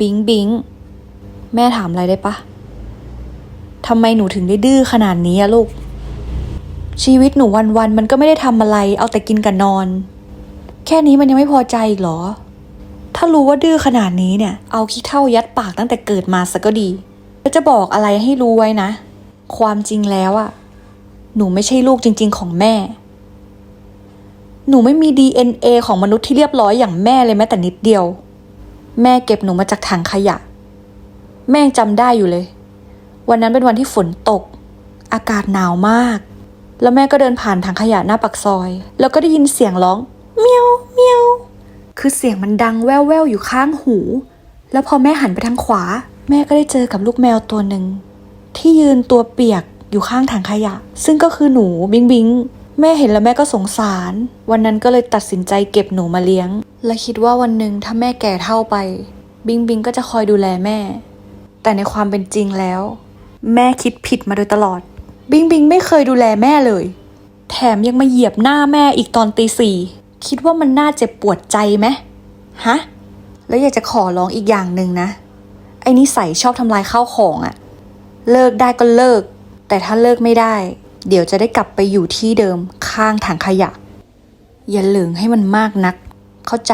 บิงบิงแม่ถามอะไรได้ปะทำไมหนูถึงได้ดื้อขนาดนี้อะลูก ชีวิตหนูวันๆมันก็ไม่ได้ทำอะไร เอาแต่กินกับนอน แค่นี้มันยังไม่พอใจอีกเหรอ ถ้ารู้ว่าดื้อขนาดนี้เนี่ย เอาขี้เท่ายัดปากตั้งแต่เกิดมาซะก็ดีแล้วจะบอกอะไรให้รู้ไว้นะ ความจริงแล้วอะหนูไม่ใช่ลูกจริง ๆ ของแม่ หนูไม่มี DNA ของมนุษย์ที่เรียบร้อยอย่างแม่เลยแม้แต่นิดเดียว แม่เก็บหนูมาจากถังขยะ แม่ยังจำได้อยู่เลย วันนั้นเป็นวันที่ฝนตก อากาศหนาวมาก แล้วแม่ก็เดินผ่านถังขยะหน้าปากซอย แล้วก็ได้ยินเสียงร้องเมียวเมียวคือเสียงมันดังแว่วๆอยู่ข้างหู แล้วพอแม่หันไปทางขวา แม่ก็ได้เจอกับลูกแมวตัวหนึ่งที่ยืนตัวเปียกอยู่ข้างถังขยะ ซึ่งก็คือหนูบิงบิง แม่เห็นแล้วแม่ก็สงสาร วันนั้นก็เลยตัดสินใจเก็บหนูมาเลี้ยง และคิดว่าวันหนึ่งถ้าแม่แก่เท่าไป บิงบิงก็จะคอยดูแลแม่ แต่ในความเป็นจริงแล้ว แม่คิดผิดมาโดยตลอด บิงบิงไม่เคยดูแลแม่เลย แถมยังมาเหยียบหน้าแม่อีกตอนตีสี่คิดว่ามันน่าเจ็บปวดใจไหมฮะแล้วอยากจะขอร้องอีกอย่างหนึ่งนะไอ้นิสัยชอบทำลายข้าวของอะเลิกได้ก็เลิก แต่ถ้าเลิกไม่ได้ เดี๋ยวจะได้กลับไปอยู่ที่เดิมข้างถังขยะ อย่าเหลืองให้มันมากนัก เข้าใจ